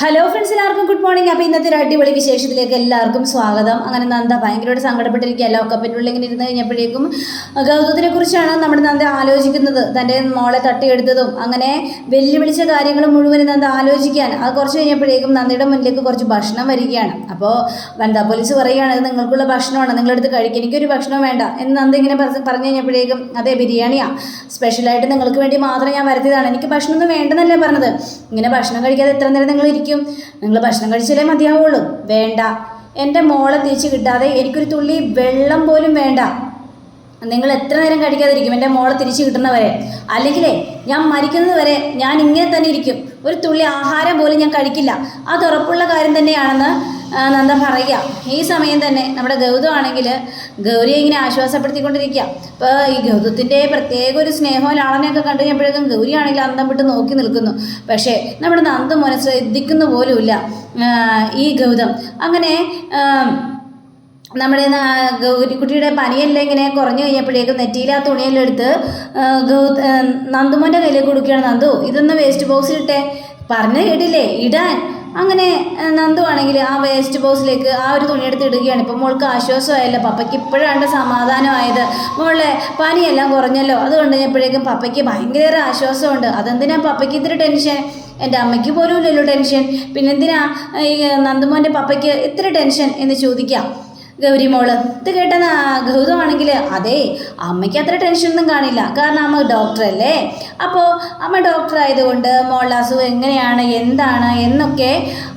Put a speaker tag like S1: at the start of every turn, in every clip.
S1: Hello friends എല്ലാവർക്കും good morning അപ്പോൾ ഇന്നത്തെ ഒരു അടിപൊളി വിശേഷത്തിലേക്ക് എല്ലാവർക്കും സ്വാഗതം. അങ്ങനെ നന്ദ ഭയങ്കരമായിട്ട് സങ്കടപ്പെട്ടിരിക്കുക ലോക്കപ്പിന്റെ ഉള്ളിൽ ഇങ്ങനെ ഇരുന്ന് കഴിഞ്ഞപ്പോഴേക്കും ഗൗതത്തിനെ കുറിച്ചാണ് നമ്മുടെ നന്ദ ആലോചിക്കുന്നത്. തന്റെ മോളെ തട്ടിയെടുത്തതും അങ്ങനെ വെല്ലുവിളിച്ച കാര്യങ്ങൾ മുഴുവൻ നന്ദ ആലോചിക്കാൻ അത് കുറച്ച് കഴിഞ്ഞപ്പോഴേക്കും നന്ദയുടെ മുന്നിലേക്ക് കുറച്ച് ഭക്ഷണം വരികയാണ്. അപ്പോൾ വനിതാ പോലീസ് പറയുകയാണ് ഇത് നിങ്ങൾക്കുള്ള ഭക്ഷണമാണ് നിങ്ങളെടുത്ത് കഴിക്കുക എനിക്കൊരു ഭക്ഷണം വേണ്ട. എന്ന് നന്ദ ഇങ്ങനെ പറഞ്ഞു കഴിഞ്ഞപ്പോഴേക്കും അതെ ബിരിയാണിയാണ് സ്പെഷ്യലായിട്ട് നിങ്ങൾക്ക് വേണ്ടി മാത്രം ഞാൻ വരുത്തിയതാണ്. എനിക്ക് ഭക്ഷണമൊന്നും വേണ്ടെന്നല്ലേ പറഞ്ഞത്. ഇങ്ങനെ ഭക്ഷണം കഴിക്കാതെ എത്ര നേരം നിങ്ങൾ ഇരിക്കും? നിങ്ങൾ ഭക്ഷണം കഴിച്ചാലേ മതിയാവുള്ളൂ. വേണ്ട. എന്റെ മോളെ തിരിച്ച് കിട്ടാതെ എനിക്കൊരു തുള്ളി വെള്ളം പോലും വേണ്ട. നിങ്ങൾ എത്ര നേരം കഴിക്കാതിരിക്കും എന്റെ മോളെ തിരിച്ച് കിട്ടുന്നവരെ. അല്ലെങ്കിലേ ഞാൻ മരിക്കുന്നത് വരെ ഞാൻ ഇങ്ങനെ തന്നെ ഇരിക്കും. ഒരു തുള്ളി ആഹാരം പോലും ഞാൻ കഴിക്കില്ല. അത് ഉറപ്പുള്ള കാര്യം തന്നെയാണെന്ന് നന്ദ പറയുക. ഈ സമയം തന്നെ നമ്മുടെ ഗൗതം ആണെങ്കിൽ ഗൗരിയെ ഇങ്ങനെ ആശ്വാസപ്പെടുത്തിക്കൊണ്ടിരിക്കുക. ഇപ്പോൾ ഈ ഗൗതത്തിന്റെ പ്രത്യേക ഒരു സ്നേഹവും ലാളനെയൊക്കെ കണ്ടു കഴിഞ്ഞപ്പോഴേക്കും ഗൗരിയാണെങ്കിൽ അന്തം വിട്ട് നോക്കി നിൽക്കുന്നു. പക്ഷേ നമ്മുടെ നന്ദ മോനെ ശ്രദ്ധിക്കുന്ന പോലുമില്ല. ഈ ഗൗതം. അങ്ങനെ നമ്മുടെ ഗൗരിക്കുട്ടിയുടെ പനിയെല്ലാം ഇങ്ങനെ കുറഞ്ഞു കഴിഞ്ഞപ്പോഴേക്കും നെറ്റിയിൽ ആ തുണിയെല്ലാം എടുത്ത് ഗൗ നന്ദുമോന്റെ കയ്യിലേക്ക് കൊടുക്കുകയാണ്. നന്ദു ഇതൊന്ന് വേസ്റ്റ് ബോക്സിലിട്ടെ. പറഞ്ഞു കേട്ടില്ലേ? ഇടാൻ. അങ്ങനെ നന്ദുവാണെങ്കിൽ ആ വേസ്റ്റ് ബോക്സിലേക്ക് ആ ഒരു തുണിയെടുത്ത് ഇടുകയാണ്. ഇപ്പം മോൾക്ക് ആശ്വാസമായല്ലോ. പപ്പയ്ക്ക് ഇപ്പോഴാണ് സമാധാനമായത്. മോളെ പനിയെല്ലാം കുറഞ്ഞല്ലോ. അതുകൊണ്ട് ഇപ്പോഴേക്കും പപ്പയ്ക്ക് ഭയങ്കര ആശ്വാസമുണ്ട്. അതെന്തിനാ പപ്പയ്ക്ക് ഇത്തിരി ടെൻഷൻ എന്റെ അമ്മയ്ക്ക് പോലും ഇല്ലല്ലോ ടെൻഷൻ പിന്നെന്തിനാ ഈ നന്ദുമോന്റെ പപ്പയ്ക്ക് ഇത്ര ടെൻഷൻ എന്ന് ചോദിക്കാം. ഗൗരി മോൾ. ഇത് കേട്ട ഗൗതമാണെങ്കിൽ അതെ അമ്മയ്ക്ക് അത്ര ടെൻഷനൊന്നും കാണില്ല. കാരണം അമ്മ ഡോക്ടറല്ലേ അപ്പോൾ അമ്മ ഡോക്ടർ ആയതുകൊണ്ട് മോളുടെ അസുഖം എങ്ങനെയാണ് എന്താണ് എന്നൊക്കെ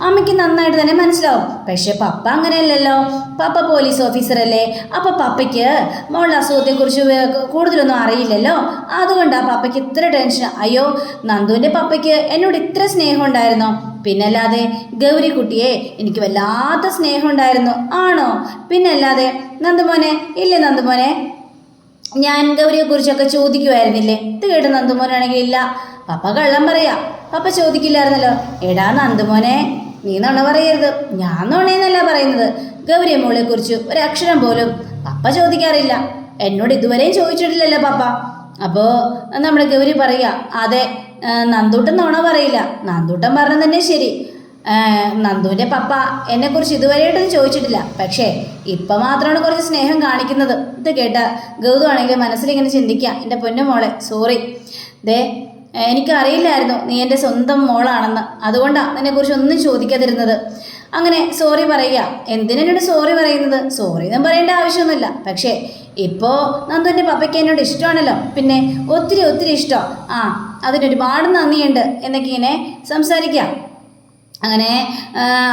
S1: അമ്മയ്ക്ക് നന്നായിട്ട് തന്നെ മനസ്സിലാവും. പക്ഷെ പപ്പ അങ്ങനെയല്ലല്ലോ. പപ്പ പോലീസ് ഓഫീസറല്ലേ അപ്പോൾ പപ്പയ്ക്ക് മോളുടെ അസുഖത്തെക്കുറിച്ച് കൂടുതലൊന്നും അറിയില്ലല്ലോ. അതുകൊണ്ടാണ് പപ്പയ്ക്ക് ഇത്ര ടെൻഷൻ അയ്യോ നന്ദുവിന്റെ പപ്പയ്ക്ക് എന്നോട് ഇത്ര സ്നേഹം ഉണ്ടായിരുന്നോ? പിന്നല്ലാതെ ഗൗരിക്കുട്ടിയെ എനിക്ക് വല്ലാത്ത സ്നേഹം ഉണ്ടായിരുന്നു ആണോ? പിന്നല്ലാതെ നന്ദുമോനെ ഇല്ലേ നന്ദുമോനെ? ഞാൻ ഗൗരിയെ കുറിച്ചൊക്കെ ചോദിക്കുമായിരുന്നില്ലേ ഇത് കേട്ട് നന്ദുമോനാണെങ്കിൽ ഇല്ല. പപ്പ കള്ളം പറയാ. പപ്പ ചോദിക്കില്ലായിരുന്നല്ലോ. എടാ നന്ദുമോനെ നീ നുണ പറയരുത്. ഞാൻ നുണയെന്നല്ല പറയുന്നത്. ഗൗരി മോളെ കുറിച്ച് ഒരക്ഷരം പോലും പപ്പ ചോദിക്കാറില്ല. എന്നോട് ഇതുവരെയും ചോദിച്ചിട്ടില്ലല്ലോ പപ്പ. അപ്പോൾ നമ്മുടെ ഗൗരി പറയുക അതെ നന്ദൂട്ടൻ നോണ പറയില്ല. നന്ദൂട്ടൻ പറഞ്ഞത് തന്നെ ശരി. നന്ദുവിന്റെ പപ്പ എന്നെക്കുറിച്ച് ഇതുവരെയായിട്ടും ചോദിച്ചിട്ടില്ല. പക്ഷേ ഇപ്പം മാത്രമാണ് കുറച്ച് സ്നേഹം കാണിക്കുന്നത്. ഇത് കേട്ട ഗൗതു ആണെങ്കിൽ മനസ്സിലിങ്ങനെ ചിന്തിക്കുക എന്റെ പൊന്നു മോളെ സോറി. ദേ എനിക്കറിയില്ലായിരുന്നു നീ എന്റെ സ്വന്തം മോളാണെന്ന്. അതുകൊണ്ടാണ് നിന്നെക്കുറിച്ച് ഒന്നും ചോദിക്കാതിരുന്നത്. അങ്ങനെ സോറി പറയുക. എന്തിനോട് സോറി പറയുന്നത്? സോറി ഒന്നും പറയേണ്ട ആവശ്യമൊന്നുമില്ല. പക്ഷേ ഇപ്പോൾ നന്ദുവിന്റെ പപ്പയ്ക്ക് എന്നോട് ഇഷ്ടമാണല്ലോ. പിന്നെ ഒത്തിരി ഒത്തിരി ഇഷ്ടം. ആ അതിനൊരുപാട് നന്ദിയുണ്ട് എന്നൊക്കെ ഇങ്ങനെ സംസാരിക്കാം. അങ്ങനെ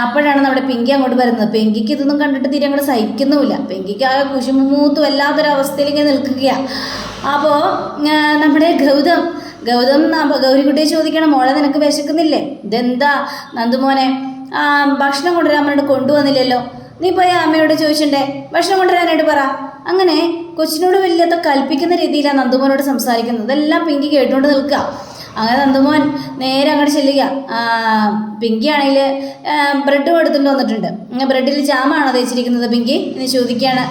S1: അപ്പോഴാണ് നമ്മുടെ പെങ്കി അങ്ങോട്ട് വരുന്നത്. പെങ്കിക്ക് ഇതൊന്നും കണ്ടിട്ട് തീരെ അങ്ങോട്ട് സഹിക്കുന്നുമില്ല. പിങ്കിക്ക് ആ കുശുമൂത്തും വല്ലാത്തൊരവസ്ഥയിൽ ഇങ്ങനെ നിൽക്കുകയാണ് അപ്പോൾ നമ്മുടെ ഗൗതം ഗൗതം ഗൗരിക്കുട്ടിയെ ചോദിക്കണം മോളെ നിനക്ക് വിശക്കുന്നില്ലേ? ഇതെന്താ? നന്ദുമോനെ ഭക്ഷണം കൊണ്ടുവരാൻ അമ്മയോട് കൊണ്ടുവന്നില്ലല്ലോ. നീ പോയി അമ്മയോട് ചോദിച്ചിട്ടുണ്ടേ ഭക്ഷണം കൊണ്ടുവരാനായിട്ട് പറ. അങ്ങനെ കൊച്ചിനോട് വലിയ കൽപ്പിക്കുന്ന രീതിയിലാണ് നന്ദുമോനോട് സംസാരിക്കുന്നത്. ഇതെല്ലാം പിങ്കി കേട്ടുകൊണ്ട് നിൽക്കുക അങ്ങനെ നന്ദുമോൻ നേരെ അങ്ങോട്ട് ചെല്ലുക. പിങ്കി ആണെങ്കിൽ ബ്രെഡ് എടുത്തുകൊണ്ട് വന്നിട്ടുണ്ട്. ബ്രെഡിൽ ജാമാണോ തേച്ചിരിക്കുന്നത് പിങ്കി? എന്ന് ചോദിക്കുകയാണ്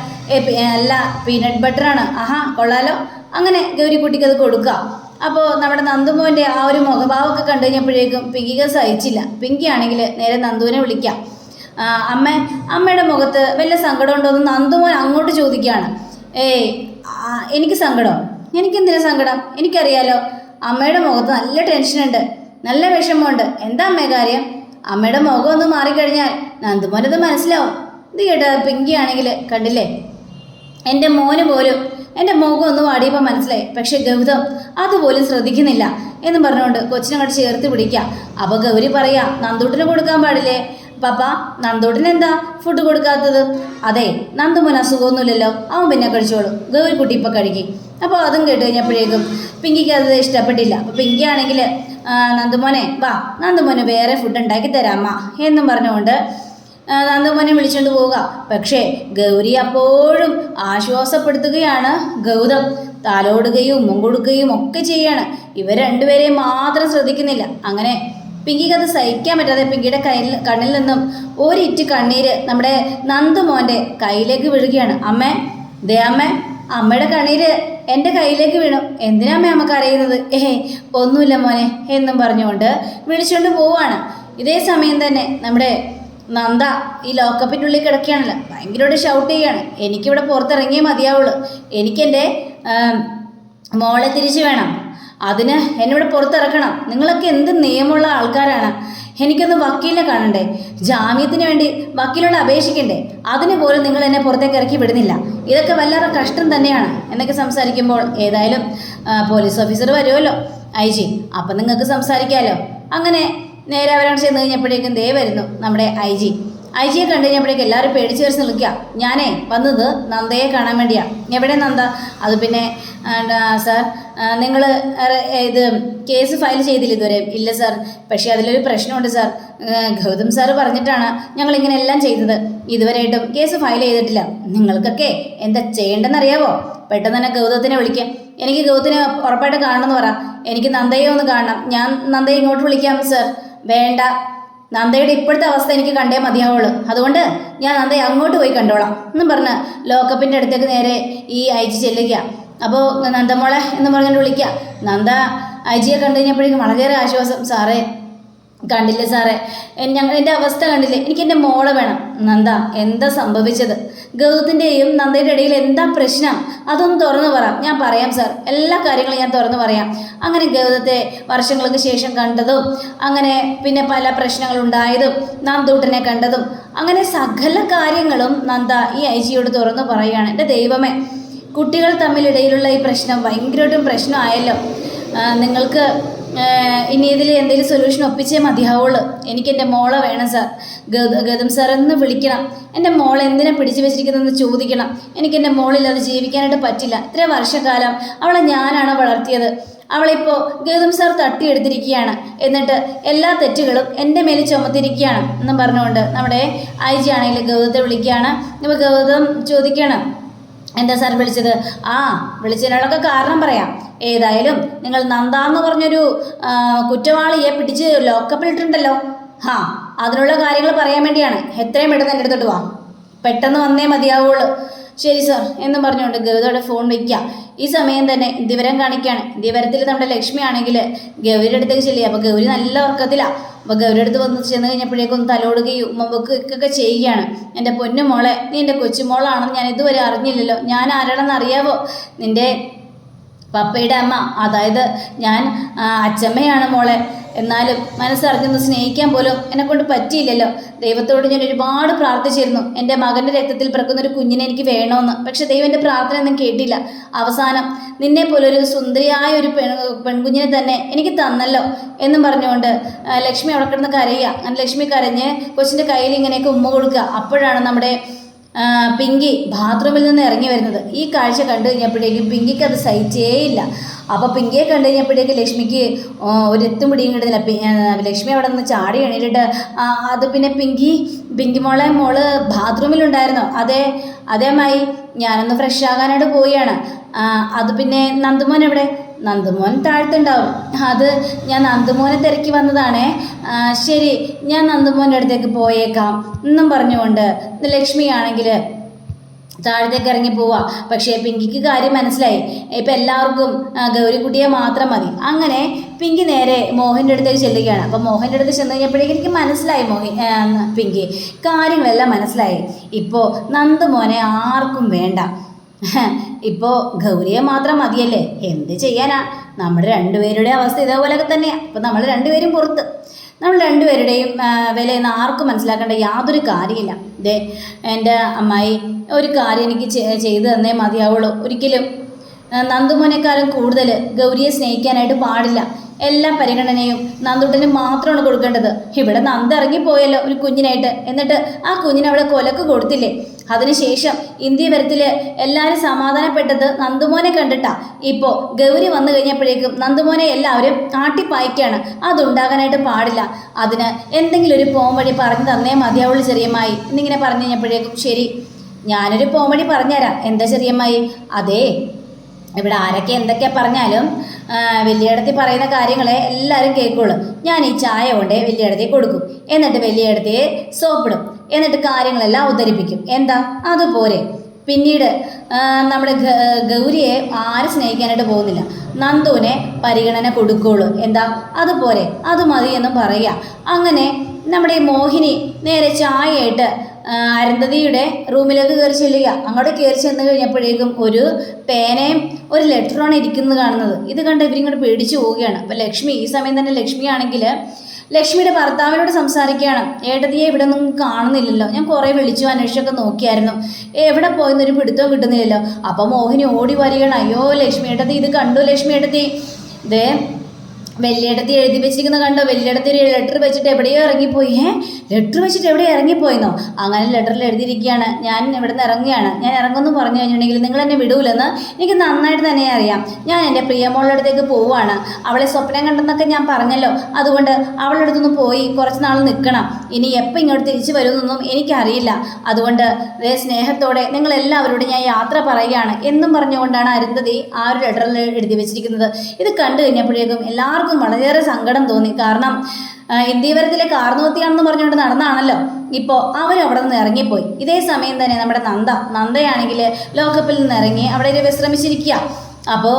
S1: അല്ല പീനട്ട് ബട്ടറാണ് ആഹാ കൊള്ളാലോ. അങ്ങനെ ഗൗരിക്കുട്ടിക്ക് അത് കൊടുക്കുക അപ്പോൾ നമ്മുടെ നന്ദുമോന്റെ ആ ഒരു മുഖഭാവമൊക്കെ കണ്ടു കഴിഞ്ഞപ്പോഴേക്കും പിങ്കിക്ക് സഹിച്ചില്ല. പിങ്കി ആണെങ്കിൽ നേരെ നന്ദുവിനെ വിളിക്കാം. അമ്മ അമ്മയുടെ മുഖത്ത് വല്ല സങ്കടം ഉണ്ടോ എന്ന് നന്ദുമോൻ അങ്ങോട്ട് ചോദിക്കുകയാണ്. ഏയ് എനിക്ക് സങ്കടം. എനിക്കെന്തിനാ സങ്കടം? എനിക്കറിയാലോ അമ്മയുടെ മുഖത്ത് നല്ല ടെൻഷനുണ്ട് നല്ല വിഷമമുണ്ട്. എന്താ അമ്മേ കാര്യം? അമ്മയുടെ മുഖം ഒന്ന് മാറിക്കഴിഞ്ഞാൽ നന്ദുമോനത് മനസ്സിലാവും. ഇത് കേട്ടോ പിങ്കി ആണെങ്കിൽ കണ്ടില്ലേ? എന്റെ മോന് പോലും എന്റെ മുഖം ഒന്ന് വാടിയപ്പോൾ മനസ്സിലായി. പക്ഷേ ഗൗതം അതുപോലും ശ്രദ്ധിക്കുന്നില്ല എന്ന് പറഞ്ഞുകൊണ്ട് കൊച്ചിനെ കൊച്ചിനങ്ങോട്ട് ചേർത്ത് പിടിക്കുക. അപ്പോൾ ഗൗരി പറയാ നന്ദൂട്ടിന് കൊടുക്കാൻ പാടില്ലേ? പപ്പ നന്ദോട്ടിന് എന്താ ഫുഡ് കൊടുക്കാത്തത്? അതെ നന്ദുമോൻ അസുഖമൊന്നുമില്ലല്ലോ. അവൻ പിന്നെ കഴിച്ചോളും. ഗൗരി കുട്ടി ഇപ്പം കഴിക്കും. അപ്പോൾ അതും കേട്ട് കഴിഞ്ഞപ്പോഴേക്കും പിങ്കിക്ക് അത് ഇഷ്ടപ്പെട്ടില്ല. അപ്പോൾ പിങ്കി ആണെങ്കിൽ നന്ദുമോനെ വാ നന്ദുമോന് വേറെ ഫുഡ് ഉണ്ടാക്കി തരാമ എന്നും പറഞ്ഞുകൊണ്ട് നന്ദമോനെ വിളിച്ചുകൊണ്ട് പോവുക. പക്ഷേ ഗൗരി അപ്പോഴും ആശ്വാസപ്പെടുത്തുകയാണ് ഗൗതം. താലോടുകയും മുമ്പൊടുക്കുകയും ഒക്കെ ചെയ്യാണ്. ഇവർ രണ്ടുപേരെയും മാത്രം ശ്രദ്ധിക്കുന്നില്ല. അങ്ങനെ പിങ്കിക്ക് അത് സഹിക്കാൻ പറ്റാതെ പിങ്കിയുടെ കയ്യിൽ കണ്ണിൽ നിന്നും ഒരിറ്റ് കണ്ണീര് നമ്മുടെ നന്ദുമോന്റെ കയ്യിലേക്ക് വീഴുകയാണ്. അമ്മേ ദേ അമ്മേ അമ്മയുടെ കണ്ണീര് എന്റെ കയ്യിലേക്ക് വീണു. എന്തിനാ അമ്മ അമ്മയ്ക്ക് അറിയുന്നത്? ഏഹ് ഒന്നുമില്ല മോനെ എന്നും പറഞ്ഞുകൊണ്ട് വിളിച്ചുകൊണ്ട് പോവാണ് ഇതേ സമയം തന്നെ നമ്മുടെ നന്ദ ഈ ലോക്കപ്പിന്റെ ഉള്ളിൽ കിടക്കുകയാണല്ലോ. ഭയങ്കരമായിട്ട് ഷൗട്ട് ചെയ്യാണ് എനിക്കിവിടെ പുറത്തിറങ്ങിയേ മതിയാവുള്ളൂ. എനിക്കെന്റെ മോളെ തിരിച്ചു വേണം. അതിന് എന്നോട് പുറത്തിറക്കണം. നിങ്ങളൊക്കെ എന്ത് നിയമമുള്ള ആൾക്കാരാണ്? എനിക്കൊന്ന് വക്കീലിനെ കാണണ്ടേ? ജാമ്യത്തിന് വേണ്ടി വക്കീലോട് അപേക്ഷിക്കണ്ടേ? അതിന് പോലും നിങ്ങൾ എന്നെ പുറത്തേക്ക് ഇറക്കി വിടുന്നില്ല. ഇതൊക്കെ വല്ലാതെ കഷ്ടം തന്നെയാണ്. എന്നൊക്കെ സംസാരിക്കുമ്പോൾ ഏതായാലും പോലീസ് ഓഫീസർ വരുമല്ലോ. ഐ ജി അപ്പം നിങ്ങൾക്ക് സംസാരിക്കാമല്ലോ അങ്ങനെ നേരെ അവരാണ് ചെന്ന് കഴിഞ്ഞപ്പോഴേക്കും ദേ വരുന്നു നമ്മുടെ ഐ ജി ഐ ജിയെ കണ്ടു കഴിഞ്ഞപ്പോഴേക്ക് എല്ലാവരും പേടിച്ച് വരച്ച് നിൽക്കുക. ഞാനേ വന്നത് നന്ദയെ കാണാൻ വേണ്ടിയാ. എവിടെ നന്ദ? അത് പിന്നെ സാർ നിങ്ങൾ ഇത് കേസ് ഫയൽ ചെയ്തില്ല ഇതുവരെ? ഇല്ല സാർ. പക്ഷേ അതിലൊരു പ്രശ്നമുണ്ട് സാർ. ഗൗതം സാർ പറഞ്ഞിട്ടാണ് ഞങ്ങൾ ഇങ്ങനെ എല്ലാം ചെയ്തത്. ഇതുവരെയായിട്ടും കേസ് ഫയൽ ചെയ്തിട്ടില്ല. നിങ്ങൾക്കൊക്കെ എന്താ ചെയ്യേണ്ടെന്നറിയാവോ? പെട്ടെന്ന് തന്നെ ഗൗതത്തിനെ വിളിക്കാം. എനിക്ക് ഗൗതത്തിനെ ഉറപ്പായിട്ട് കാണണമെന്ന് പറ. എനിക്ക് നന്ദയെ ഒന്ന് കാണണം. ഞാൻ നന്ദയെ ഇങ്ങോട്ട് വിളിക്കാം സാർ. വേണ്ട. നന്ദയുടെ ഇപ്പോഴത്തെ അവസ്ഥ എനിക്ക് കണ്ടേ മതിയാവുള്ളൂ. അതുകൊണ്ട് ഞാൻ നന്ദയെ അങ്ങോട്ട് പോയി കണ്ടോളാം. എന്നും പറഞ്ഞ് ലോക്കപ്പിന്റെ അടുത്തേക്ക് നേരെ ഈ അയച്ചു ചെല്ലുക അപ്പോൾ നന്ദമോളെ എന്ന് പറഞ്ഞിട്ട് വിളിക്കുക നന്ദ അയച്ചിയെ കണ്ടു കഴിഞ്ഞപ്പോഴേക്കും വളരെയേറെ ആശ്വാസം. സാറേ കണ്ടില്ലേ സാറേ? ഞങ്ങൾ എന്റെ അവസ്ഥ കണ്ടില്ലേ? എനിക്ക് എന്റെ മോളെ വേണം. നന്ദ എന്താ സംഭവിച്ചത്? ഗൗതത്തിന്റെയും നന്ദയുടെ ഇടയിൽ എന്താ പ്രശ്നം? അതൊന്ന് തുറന്നു പറ. ഞാൻ പറയാം സാർ എല്ലാ കാര്യങ്ങളും ഞാൻ തുറന്നു പറയാം. അങ്ങനെ ഗൗതത്തെ വർഷങ്ങൾക്ക് ശേഷം കണ്ടതും അങ്ങനെ പിന്നെ പല പ്രശ്നങ്ങളുണ്ടായതും നന്ദൂട്ടനെ കണ്ടതും അങ്ങനെ സകല കാര്യങ്ങളും നന്ദ ഈ ഐജിയോട് തുറന്നു പറയുകയാണ്. എന്റെ ദൈവമേ കുട്ടികൾ തമ്മിലിടയിലുള്ള ഈ പ്രശ്നം ഭയങ്കരമായിട്ടും പ്രശ്നമായല്ലോ. നിങ്ങൾക്ക് ഇനി ഇതിൽ എന്തെങ്കിലും സൊല്യൂഷൻ ഒപ്പിച്ചേ മതിയാവുള്ളൂ. എനിക്ക് എന്റെ മോളെ വേണം സാർ ഗൗത സാർ എന്ന് വിളിക്കണം. എന്റെ മോൾ എന്തിനെ പിടിച്ചു വെച്ചിരിക്കുന്നതെന്ന് ചോദിക്കണം. എനിക്ക് എന്റെ മോളില്ലാതെ ജീവിക്കാനായിട്ട് പറ്റില്ല. ഇത്ര വർഷക്കാലം അവളെ ഞാനാണ് വളർത്തിയത്. അവളിപ്പോൾ ഗൗതം സാർ തട്ടിയെടുത്തിരിക്കുകയാണ്. എന്നിട്ട് എല്ലാ തെറ്റുകളും എന്റെ മേലിൽ ചുമത്തിരിക്കുകയാണ് എന്നും പറഞ്ഞുകൊണ്ട് നമ്മുടെ ഐ ജി ആണെങ്കിൽ ഗൗതത്തെ വിളിക്കുകയാണ്. ഇപ്പോൾ ഗൗതം ചോദിക്കുകയാണ് എന്താ സാർ വിളിച്ചത്? ആ വിളിച്ചതിനുള്ളൊക്കെ കാരണം പറയാം. ഏതായാലും നിങ്ങൾ നന്ദ എന്ന് പറഞ്ഞൊരു കുറ്റവാളിയെ പിടിച്ച് ലോക്കപ്പിലിട്ടുണ്ടല്ലോ ഹാ അതിനുള്ള കാര്യങ്ങൾ പറയാൻ വേണ്ടിയാണ്. എത്രയും പെട്ടെന്ന് എന്റെ അടുത്തോട്ട് വാ. പെട്ടെന്ന് വന്നേ മതിയാവുള്ളൂ. ശരി സാർ എന്ന് പറഞ്ഞുകൊണ്ട് ഗൗതയുടെ ഫോൺ വയ്ക്കുക ഈ സമയം തന്നെ ദിവരം കാണിക്കുകയാണ് ദിവരത്തിൽ നമ്മുടെ ലക്ഷ്മി ആണെങ്കിൽ ഗൗരിയുടെ അടുത്തേക്ക് ചെല്ലുക അപ്പോൾ ഗൗരി നല്ല ഉറക്കത്തിലാണ് അപ്പോൾ ഗൗരിയുടെ അടുത്ത് വന്ന് ചെന്ന് കഴിഞ്ഞപ്പോഴേക്കും തലോടുകയും ഉമ്മബൊക്കെ ചെയ്യുകയാണ്. എന്റെ പൊന്നു മോളെ നീ എന്റെ കൊച്ചുമോളാണെന്ന് ഞാൻ ഇതുവരെ അറിഞ്ഞില്ലല്ലോ. ഞാൻ ആരാണെന്ന് അറിയാവോ? നിന്റെ പപ്പയുടെ അമ്മ. അതായത് ഞാൻ അച്ചമ്മയാണ് മോളെ. എന്നാലും മനസ്സറിഞ്ഞൊന്ന് സ്നേഹിക്കാൻ പോലും എന്നെക്കൊണ്ട് പറ്റിയില്ലല്ലോ. ദൈവത്തോട് ഞാൻ ഒരുപാട് പ്രാർത്ഥിച്ചിരുന്നു. എന്റെ മകന്റെ രക്തത്തിൽ പിറക്കുന്ന ഒരു കുഞ്ഞിനെ എനിക്ക് വേണമെന്ന് പക്ഷെ ദൈവം എന്റെ പ്രാർത്ഥന ഒന്നും കേട്ടില്ല. അവസാനം നിന്നെ പോലൊരു സുന്ദരിയായ ഒരു പെൺ പെൺകുഞ്ഞിനെ തന്നെ എനിക്ക് തന്നല്ലോ എന്നും പറഞ്ഞുകൊണ്ട് ലക്ഷ്മി അവിടെ കിടന്ന് കരയുക. അങ്ങനെ ലക്ഷ്മി കരഞ്ഞ് കൊച്ചിന്റെ കയ്യിൽ ഇങ്ങനെയൊക്കെ ഉമ്മ കൊടുക്കുക. അപ്പോഴാണ് നമ്മുടെ പിങ്കി ബാത്റൂമിൽ നിന്ന് ഇറങ്ങി വരുന്നത്. ഈ കാഴ്ച കണ്ടു കഴിഞ്ഞപ്പോഴേക്കും പിങ്കിക്ക് അത് സഹിച്ചേയില്ല അപ്പോൾ പിങ്കിയെ കണ്ടു കഴിഞ്ഞപ്പോഴേക്കും ലക്ഷ്മിക്ക് ഒരു എത്തും പിടിയും കിട്ടുന്നില്ല. ലക്ഷ്മി അവിടെ നിന്ന് ചാടി എണീറ്റിട്ട് അത് പിന്നെ പിങ്കി പിങ്കി മോളെ മോൾ ബാത്റൂമിലുണ്ടായിരുന്നു. അതെ അതേമായി ഞാനൊന്ന് ഫ്രഷ് ആകാനായിട്ട് പോവുകയാണ്. അത് പിന്നെ നന്ദുമോൻ എവിടെ? നന്ദുമോൻ താഴ്ത്തുണ്ടാവും. അത് ഞാൻ നന്ദമോനെ തിരക്കി വന്നതാണേ. ശരി ഞാൻ നന്ദുമോന്റെ അടുത്തേക്ക് പോയേക്കാം. എന്നും പറഞ്ഞുകൊണ്ട് ലക്ഷ്മി ആണെങ്കിൽ താഴത്തേക്ക് ഇറങ്ങി പോവാ. പക്ഷേ പിങ്കിക്ക് കാര്യം മനസ്സിലായി. ഇപ്പം എല്ലാവർക്കും ഗൗരിക്കുട്ടിയെ മാത്രം മതി. അങ്ങനെ പിങ്കി നേരെ മോഹന്റെ അടുത്തേക്ക് ചെല്ലുകയാണ്. അപ്പം മോഹന്റെ അടുത്ത് ചെന്ന് കഴിഞ്ഞപ്പോഴേക്കും എനിക്ക് മനസ്സിലായി മോഹി പിങ്കി. കാര്യങ്ങളെല്ലാം മനസ്സിലായി. ഇപ്പോൾ നന്ദമോനെ ആർക്കും വേണ്ട. ഇപ്പോൾ ഗൗരിയെ മാത്രം മതിയല്ലേ? എന്ത് ചെയ്യാനാ? നമ്മൾ രണ്ടുപേരുടെ അവസ്ഥ ഇതേപോലെയൊക്കെ തന്നെയാണ് അപ്പോൾ നമ്മൾ രണ്ടുപേരും പുറത്ത്. നമ്മൾ രണ്ടുപേരുടെയും വിലയെന്ന് ആർക്കും മനസ്സിലാക്കേണ്ട യാതൊരു കാര്യമില്ല. ദേ എന്റെ അമ്മായി ഒരു കാര്യം എനിക്ക് ചെയ്തു തന്നേ മതിയാവുള്ളൂ. ഒരിക്കലും നന്ദുമോനേക്കാളും കൂടുതൽ ഗൗരിയെ സ്നേഹിക്കാനായിട്ട് പാടില്ല. എല്ലാ പരിഗണനയും നന്ദുട്ടന് മാത്രമാണ് കൊടുക്കേണ്ടത്. ഇവിടെ നന്ദ് ഇറങ്ങിപ്പോയല്ലോ ഒരു കുഞ്ഞിനായിട്ട്. എന്നിട്ട് ആ കുഞ്ഞിനെ അവിടെ കൊലക്ക് കൊടുത്തില്ലേ? അതിനുശേഷം ഇന്ത്യ വരത്തിൽ എല്ലാവരും സമാധാനപ്പെട്ടത് നന്ദുമോനെ കണ്ടിട്ടാ. ഇപ്പോൾ ഗൗരി വന്നു കഴിഞ്ഞപ്പോഴേക്കും നന്ദുമോനെ എല്ലാവരും ആട്ടിപ്പായ്ക്കാണ്. അതുണ്ടാകാനായിട്ട് പാടില്ല. അതിന് എന്തെങ്കിലും ഒരു പോംവഴി പറഞ്ഞു തന്നേ മതിയാവുള്ളൂ ചെറിയമായി എന്നിങ്ങനെ പറഞ്ഞു കഴിഞ്ഞപ്പോഴേക്കും ശരി ഞാനൊരു പോംവഴി പറഞ്ഞുതരാം. എന്താ ചെറിയമായി അതെ ഇവിടെ ആരൊക്കെ എന്തൊക്കെ പറഞ്ഞാലും വലിയേടത്തി പറയുന്ന കാര്യങ്ങളെ എല്ലാവരും കേൾക്കുള്ളൂ. ഞാൻ ഈ ചായ കൊണ്ടേ വലിയടത്തി കൊടുക്കും. എന്നിട്ട് വലിയടത്തിയെ സോപ്പിടും. എന്നിട്ട് കാര്യങ്ങളെല്ലാം അവതരിപ്പിക്കും എന്താ? അതുപോലെ. പിന്നീട് നമ്മുടെ ഗൗരിയെ ആരും സ്നേഹിക്കാനായിട്ട് പോകുന്നില്ല. നന്ദുവിനെ പരിഗണന കൊടുക്കുള്ളൂ. എന്താ? അതുപോലെ. അത് മതി എന്നും പറയുക. അങ്ങനെ നമ്മുടെ മോഹിനി നേരെ ചായയായിട്ട് അരുന്ധതിയുടെ റൂമിലേക്ക് കയറി ചെല്ലുക. അങ്ങോട്ട് കയറി ചെന്ന് കഴിഞ്ഞപ്പോഴേക്കും ഒരു പേനയും ഒരു ലെറ്ററാണ് ഇരിക്കുന്നത് കാണുന്നത്. ഇത് കണ്ട് ഇവരിങ്ങോട്ട് പേടിച്ചു പോവുകയാണ്. അപ്പോൾ ലക്ഷ്മി ഈ സമയം തന്നെ ലക്ഷ്മി ആണെങ്കിൽ ലക്ഷ്മിയുടെ ഭർത്താവിനോട് സംസാരിക്കുകയാണ്. ഏട്ടതിയെ ഇവിടെ ഒന്നും കാണുന്നില്ലല്ലോ. ഞാൻ കുറേ വിളിച്ചു അന്വേഷിച്ചൊക്കെ നോക്കിയായിരുന്നു. എവിടെ പോയെന്നൊരു പിടുത്തവും കിട്ടുന്നില്ലല്ലോ. അപ്പോൾ മോഹിനി ഓടി വരികയാണ്. അയ്യോ ലക്ഷ്മി ഏട്ടത്തി ഇത് കണ്ടു ലക്ഷ്മി ഏട്ടത്തി. ദേ വെള്ളിയിടത്തി എഴുതി വെച്ചിരിക്കുന്ന കണ്ടോ? വെള്ളിയിടത്തി ഒരു ലെറ്റർ വെച്ചിട്ട് എവിടെയോ ഇറങ്ങിപ്പോയി. ഏ? ലെറ്റർ വെച്ചിട്ട് എവിടെയോ ഇറങ്ങിപ്പോയെന്നോ? അങ്ങനെ ലെറ്ററിൽ എഴുതിയിരിക്കുകയാണ്. ഞാൻ ഇവിടെ നിന്ന് ഇറങ്ങുകയാണ്. ഞാൻ ഇറങ്ങുമെന്ന് പറഞ്ഞു കഴിഞ്ഞിട്ടുണ്ടെങ്കിൽ നിങ്ങൾ എന്നെ വിടൂലെന്ന് എനിക്ക് നന്നായിട്ട് തന്നെ അറിയാം. ഞാൻ എന്റെ പ്രിയമോളുടെ അടുത്തേക്ക് പോവുകയാണ്. അവളെ സ്വപ്നം കണ്ടെന്നൊക്കെ ഞാൻ പറഞ്ഞല്ലോ. അതുകൊണ്ട് അവളുടെ അടുത്തൊന്ന് പോയി കുറച്ച് നാൾ നിൽക്കണം. ഇനി എപ്പോൾ ഇങ്ങോട്ട് തിരിച്ചു വരുമെന്നൊന്നും എനിക്കറിയില്ല. അതുകൊണ്ട് വേ സ്നേഹത്തോടെ നിങ്ങൾ ഞാൻ യാത്ര പറയുകയാണ്. എന്നും പറഞ്ഞുകൊണ്ടാണ് അരുന്ധതി ആ ഒരു ലെറ്ററിൽ എഴുതി വെച്ചിരിക്കുന്നത്. ഇത് കണ്ടു കഴിഞ്ഞപ്പോഴേക്കും എല്ലാവർക്കും വളരെയേറെ സങ്കടം തോന്നി. കാരണം ഇന്ത്യവരത്തിലെ കാർന്നോത്തിയാണെന്ന് പറഞ്ഞുകൊണ്ട് നടന്നാണല്ലോ. ഇപ്പോൾ അവരവിടെ നിന്ന് ഇറങ്ങിപ്പോയി. ഇതേ സമയം തന്നെ നമ്മുടെ നന്ദ. നന്ദയാണെങ്കിൽ ലോക്കപ്പിൽ നിന്ന് ഇറങ്ങി അവിടെ ഒരു വിശ്രമിച്ചിരിക്കുക അപ്പോൾ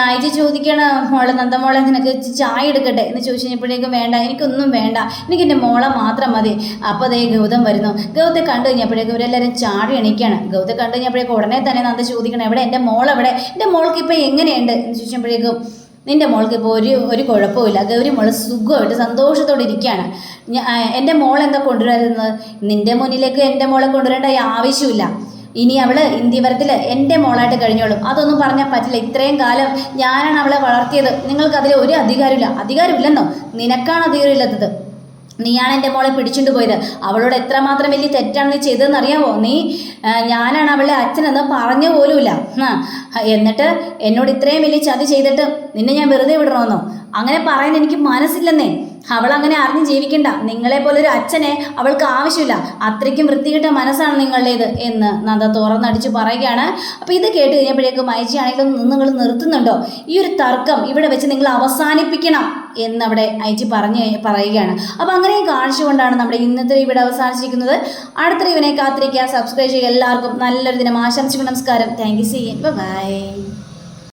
S1: അയച്ച് ചോദിക്കണ മോളെ നന്ദമോളെ നിനക്ക് ചായ എടുക്കട്ടെ എന്ന് ചോദിച്ചു കഴിഞ്ഞപ്പോഴേക്കും വേണ്ട എനിക്കൊന്നും വേണ്ട. എനിക്ക് എന്റെ മോളെ മാത്രം മതി. അപ്പോൾ അതേ ഗൗതം വരുന്നു. ഗൗതത്തെ കണ്ടു കഴിഞ്ഞപ്പോഴേക്കും ഇവരെല്ലാവരും ചാടി എണീക്കുകയാണ് ഗൗതത്തെ കണ്ടു കഴിഞ്ഞപ്പോഴേക്കും ഉടനെ തന്നെ നന്ദ ചോദിക്കണം എവിടെ? എന്റെ മോൾ എന്റെ മോൾക്ക് ഇപ്പോൾ എങ്ങനെയുണ്ട്? എന്ന് ചോദിച്ചപ്പോഴേക്കും നിന്റെ മോൾക്ക് ഇപ്പോൾ ഒരു ഒരു കുഴപ്പമില്ല ഗൗരി മോൾ സുഖമായിട്ട് സന്തോഷത്തോടെ ഇരിക്കുകയാണ്. എന്റെ മോൾ എന്താ കൊണ്ടുവരുന്നത് നിന്റെ മുന്നിലേക്ക് എന്റെ മോളെ കൊണ്ടുവരേണ്ട ആവശ്യമില്ല. ഇനി അവൾ ഇന്ത്യവരത്തിൽ എന്റെ മോളായിട്ട് കഴിഞ്ഞോളും. അതൊന്നും പറഞ്ഞാൽ പറ്റില്ല. ഇത്രയും കാലം ഞാനാണ് അവളെ വളർത്തിയത്. നിങ്ങൾക്ക് അതിൽ ഒരു അധികാരമില്ല. അധികാരമില്ലെന്നോ? നിനക്കാണ് അധികാരമില്ലാത്തത്. നീയാണ് എന്റെ മോളെ പിടിച്ചുകൊണ്ട് പോയത്. അവളോട് എത്രമാത്രം വലിയ തെറ്റാണ് നീ ചെയ്തതെന്ന് അറിയാമോ നീ ഞാനാണ് അവളുടെ അച്ഛനെന്ന് പറഞ്ഞു പോലുമില്ല. എന്നിട്ട് എന്നോട് ഇത്രയും വലിയ ചതി ചെയ്തിട്ട് നിന്നെ ഞാൻ വെറുതെ വിടണമെന്നോ അങ്ങനെ പറയാൻ എനിക്ക് മനസ്സില്ലെന്നേ. അവൾ അങ്ങനെ അറിഞ്ഞ് ജീവിക്കണ്ട. നിങ്ങളെ പോലെ ഒരു അച്ഛനെ അവൾക്ക് ആവശ്യമില്ല. അത്രയ്ക്കും വൃത്തികെട്ട മനസ്സാണ് നിങ്ങളുടേത് എന്ന് നന്ദ തുറന്നടിച്ച് പറയുകയാണ്. അപ്പോൾ ഇത് കേട്ട് കഴിഞ്ഞപ്പോഴേക്കും അയച്ചിയാണെങ്കിലും നിങ്ങൾ നിർത്തുന്നുണ്ടോ? ഈ ഒരു തർക്കം ഇവിടെ വെച്ച് നിങ്ങൾ അവസാനിപ്പിക്കണം എന്നവിടെ അയച്ചി പറഞ്ഞു പറയുകയാണ്. അപ്പോൾ അങ്ങനെയും കാണിച്ചുകൊണ്ടാണ് നമ്മുടെ ഇന്നത്തെ ഇവിടെ അവസാനിച്ചിരിക്കുന്നത്. അടുത്ത ഇവനെ കാത്തിരിക്കുക. സബ്സ്ക്രൈബ് ചെയ്യുക. എല്ലാവർക്കും നല്ലൊരു ദിനം. ആശംസിക്കും നമസ്കാരം. Thank you C by